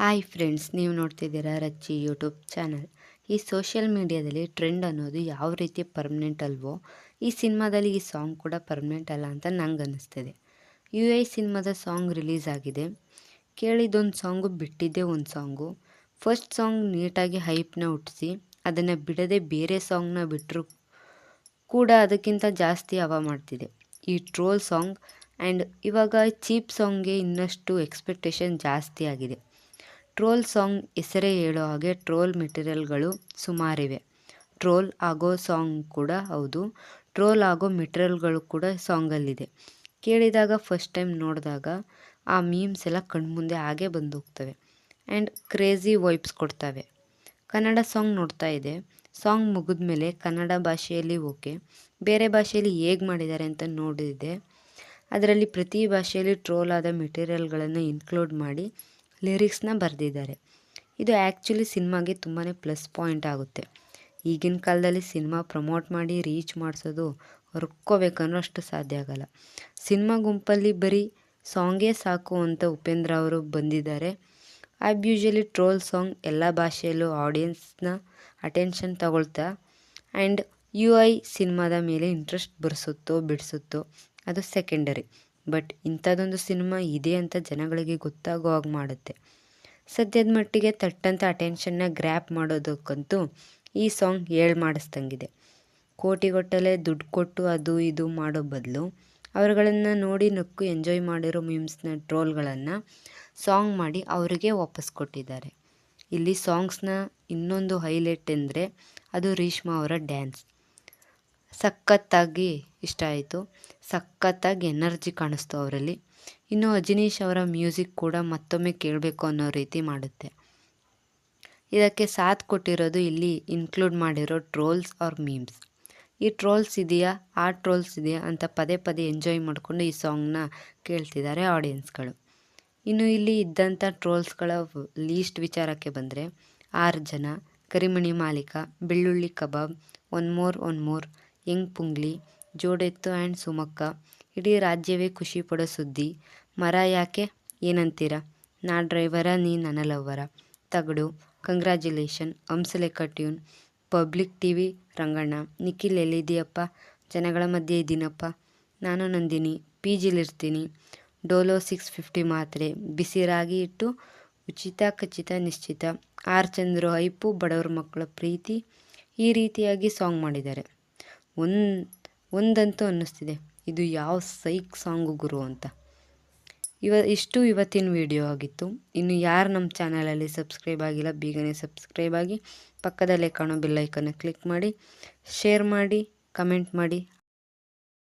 Hi friends ನೀವು ನೋಡ್ತಿದ್ದೀರಾ Rachchi YouTube channel ಈ ಸೋಷಿಯಲ್ ಮೀಡಿಯಾದಲ್ಲಿ ಟ್ರೆಂಡ್ ಅನ್ನೋದು ಯಾವ ರೀತಿ ಪರ್ಮನೆಂಟ್ ಅಲ್ವೋ, ಈ ಸಿನಿಮಾದಲ್ಲಿ ಈ ಸಾಂಗ್ ಕೂಡ ಪರ್ಮನೆಂಟ್ ಅಲ್ಲ ಅಂತ ನಂಗೆ ಅನ್ನಿಸ್ತಿದೆ. ಯು ಐ ಸಿನಿಮಾದ ಸಾಂಗ್ ರಿಲೀಸ್ ಆಗಿದೆ. ಕೇಳಿದ್ದೊಂದು ಸಾಂಗು ಬಿಟ್ಟಿದ್ದೆ ಒಂದು ಸಾಂಗು ಫಸ್ಟ್ ಸಾಂಗ್ ನೀಟಾಗಿ ಹೈಪ್ನ ಹುಟ್ಟಿಸಿ ಅದನ್ನು ಬಿಡದೆ ಬೇರೆ ಸಾಂಗ್ನ ಬಿಟ್ಟರು ಕೂಡ ಅದಕ್ಕಿಂತ ಜಾಸ್ತಿ ಹವ ಮಾಡ್ತಿದೆ. ಈ ಟ್ರೋಲ್ ಸಾಂಗ್ ಆ್ಯಂಡ್ ಇವಾಗ ಚೀಪ್ ಸಾಂಗ್ಗೆ ಇನ್ನಷ್ಟು ಎಕ್ಸ್ಪೆಕ್ಟೇಷನ್ ಜಾಸ್ತಿ ಆಗಿದೆ. ಟ್ರೋಲ್ ಸಾಂಗ್ ಹೆಸರೇ ಹೇಳೋ ಹಾಗೆ ಟ್ರೋಲ್ ಮೆಟೀರಿಯಲ್ಗಳು ಸುಮಾರಿವೆ. ಟ್ರೋಲ್ ಆಗೋ ಸಾಂಗ್ ಕೂಡ ಹೌದು. ಟ್ರೋಲ್ ಆಗೋ ಮೆಟೀರಿಯಲ್ಗಳು ಕೂಡ ಸಾಂಗಲ್ಲಿದೆ. ಕೇಳಿದಾಗ, ಫಸ್ಟ್ ಟೈಮ್ ನೋಡಿದಾಗ ಆ ಮೀಮ್ಸ್ ಎಲ್ಲ ಕಣ್ಮುಂದೆ ಹಾಗೆ ಬಂದು ಹೋಗ್ತವೆ ಆ್ಯಂಡ್ ಕ್ರೇಜಿ ವೈಬ್ಸ್ ಕೊಡ್ತವೆ. ಕನ್ನಡ ಸಾಂಗ್ ನೋಡ್ತಾ ಇದೆ. ಸಾಂಗ್ ಮುಗಿದ್ಮೇಲೆ ಕನ್ನಡ ಭಾಷೆಯಲ್ಲಿ ಓಕೆ. ಬೇರೆ ಭಾಷೆಯಲ್ಲಿ ಹೇಗೆ ಮಾಡಿದ್ದಾರೆ ಅಂತ ನೋಡಿದೆ. ಅದರಲ್ಲಿ ಪ್ರತಿ ಭಾಷೆಯಲ್ಲಿ ಟ್ರೋಲ್ ಆದ ಮೆಟೀರಿಯಲ್ಗಳನ್ನು ಇನ್ಕ್ಲೂಡ್ ಮಾಡಿ ಲಿರಿಕ್ಸ್ನ ಬರೆದಿದ್ದಾರೆ. ಇದು ಆ್ಯಕ್ಚುಲಿ ಸಿನಿಮಾಗೆ ತುಂಬಾ ಪ್ಲಸ್ ಪಾಯಿಂಟ್ ಆಗುತ್ತೆ. ಈಗಿನ ಕಾಲದಲ್ಲಿ ಸಿನಿಮಾ ಪ್ರಮೋಟ್ ಮಾಡಿ ರೀಚ್ ಮಾಡಿಸೋದು ಹೊರ್ಕೋಬೇಕನ್ನೋ ಅಷ್ಟು ಸಾಧ್ಯ ಆಗಲ್ಲ. ಸಿನಿಮಾ ಗುಂಪಲ್ಲಿ ಬರೀ ಸಾಂಗೇ ಸಾಕು ಅಂತ ಉಪೇಂದ್ರ ಅವರು ಬಂದಿದ್ದಾರೆ. ಆ್ಯಬ್ ಯೂಶಲಿ ಟ್ರೋಲ್ ಸಾಂಗ್ ಎಲ್ಲ ಭಾಷೆಯಲ್ಲೂ ಆಡಿಯನ್ಸ್ನ ಅಟೆನ್ಷನ್ ತಗೊಳ್ತಾ ಆ್ಯಂಡ್ ಯು ಐ ಸಿನಿಮಾದ ಮೇಲೆ ಇಂಟ್ರೆಸ್ಟ್ ಬರ್ಸುತ್ತೋ ಬಿಡಿಸುತ್ತೋ ಅದು ಸೆಕೆಂಡರಿ. ಬಟ್ ಇಂಥದ್ದೊಂದು ಸಿನಿಮಾ ಇದೆ ಅಂತ ಜನಗಳಿಗೆ ಗೊತ್ತಾಗೋ ಹಾಗೆ ಮಾಡುತ್ತೆ. ಸದ್ಯದ ಮಟ್ಟಿಗೆ ತಟ್ಟಂತ ಅಟೆನ್ಷನ್ನ ಗ್ರ್ಯಾಪ್ ಮಾಡೋದಕ್ಕಂತೂ ಈ ಸಾಂಗ್ ಹೇಳಿ ಮಾಡಿಸ್ದಂಗಿದೆ. ಕೋಟಿಗೊಟ್ಟಲೆ ದುಡ್ಡು ಕೊಟ್ಟು ಅದು ಇದು ಮಾಡೋ ಬದಲು ಅವರುಗಳನ್ನು ನೋಡಿ ನಕ್ಕು ಎಂಜಾಯ್ ಮಾಡಿರೋ ಮೀಮ್ಸ್ನ ಟ್ರೋಲ್ಗಳನ್ನು ಸಾಂಗ್ ಮಾಡಿ ಅವರಿಗೆ ವಾಪಸ್ ಕೊಟ್ಟಿದ್ದಾರೆ. ಇಲ್ಲಿ ಸಾಂಗ್ಸ್ನ ಇನ್ನೊಂದು ಹೈಲೈಟ್ ಎಂದರೆ ಅದು ರೀಷ್ಮಾ ಅವರ ಡ್ಯಾನ್ಸ್ ಸಖತ್ತಾಗಿ ಇಷ್ಟ ಆಯಿತು. ಸಖತ್ತಾಗಿ ಎನರ್ಜಿ ಕಾಣಿಸ್ತು ಅವರಲ್ಲಿ. ಇನ್ನು ಅಜಿನೀಶ್ ಅವರ ಮ್ಯೂಸಿಕ್ ಕೂಡ ಮತ್ತೊಮ್ಮೆ ಕೇಳಬೇಕು ಅನ್ನೋ ರೀತಿ ಮಾಡುತ್ತೆ. ಇದಕ್ಕೆ ಸಾಥ್ ಕೊಟ್ಟಿರೋದು ಇಲ್ಲಿ ಇನ್ಕ್ಲೂಡ್ ಮಾಡಿರೋ ಟ್ರೋಲ್ಸ್ ಆರ್ ಮೀಮ್ಸ್ ಈ ಟ್ರೋಲ್ಸ್ ಇದೆಯಾ? ಆ ಟ್ರೋಲ್ಸ್ ಇದೆಯಾ? ಅಂತ ಪದೇ ಪದೇ ಎಂಜಾಯ್ ಮಾಡಿಕೊಂಡು ಈ ಸಾಂಗ್ನ ಕೇಳ್ತಿದ್ದಾರೆ ಆಡಿಯನ್ಸ್ಗಳು ಇನ್ನು ಇಲ್ಲಿ ಇದ್ದಂಥ ಟ್ರೋಲ್ಸ್ಗಳ ಲೀಸ್ಟ್ ವಿಚಾರಕ್ಕೆ ಬಂದರೆ ಆರು ಜನ ಕರಿಮಣಿ ಮಾಲೀಕ, ಬೆಳ್ಳುಳ್ಳಿ ಕಬಾಬ್ one more one more young ಪುಂಗ್ಲಿ ಜೋಡೆತ್ತು ಆ್ಯಂಡ್ ಸುಮಕ್ಕ. ಇಡೀ ರಾಜ್ಯವೇ ಖುಷಿ ಪಡೋ ಸುದ್ದಿ. ಮರ ಯಾಕೆ? ಏನಂತೀರ? ನಾ ಡ್ರೈವರ, ನೀ ನನ್ನ ಲವ್ವರ ತಗಡು. Congratulation. Hamsalekha tune public T V Ranganna. Nikhil ಎಲ್ಲಿದ್ದೀಯಪ್ಪ? ಜನಗಳ ಮಧ್ಯೆ ಇದ್ದೀನಪ್ಪ ನಾನು ನಂದಿನಿ. ಪಿ ಜಿಲಿರ್ತೀನಿ. ಡೋಲೋ ಸಿಕ್ಸ್ ಫಿಫ್ಟಿ ಮಾತ್ರೆ. ಬಿಸಿ ರಾಗಿ ಇಟ್ಟು ಉಚಿತ, ಖಚಿತ, ನಿಶ್ಚಿತ. ಆರ್ ಚಂದ್ರು ಐಪು ಬಡವ್ರ ಮಕ್ಕಳ ಪ್ರೀತಿ. ಈ ರೀತಿಯಾಗಿ ಸಾಂಗ್ ಮಾಡಿದ್ದಾರೆ. ಒಂದು ಒಂದಂತೂ ಅನ್ನಿಸ್ತಿದೆ. ಇದು ಯಾವ ಸೈಕ್ ಸಾಂಗು ಗುರು ಅಂತ. ಇವ, ಇಷ್ಟು ಇವತ್ತಿನ ವಿಡಿಯೋ ಆಗಿತ್ತು. ಇನ್ನು ಯಾರು ನಮ್ಮ ಚಾನಲಲ್ಲಿ ಸಬ್ಸ್ಕ್ರೈಬ್ ಆಗಿಲ್ಲ, ಬೇಗನೆ ಸಬ್ಸ್ಕ್ರೈಬ್ ಆಗಿ ಪಕ್ಕದಲ್ಲೇ ಕಾಣೋ ಬೆಲ್ಲೈಕನ್ನು ಕ್ಲಿಕ್ ಮಾಡಿ, ಶೇರ್ ಮಾಡಿ, ಕಮೆಂಟ್ ಮಾಡಿ.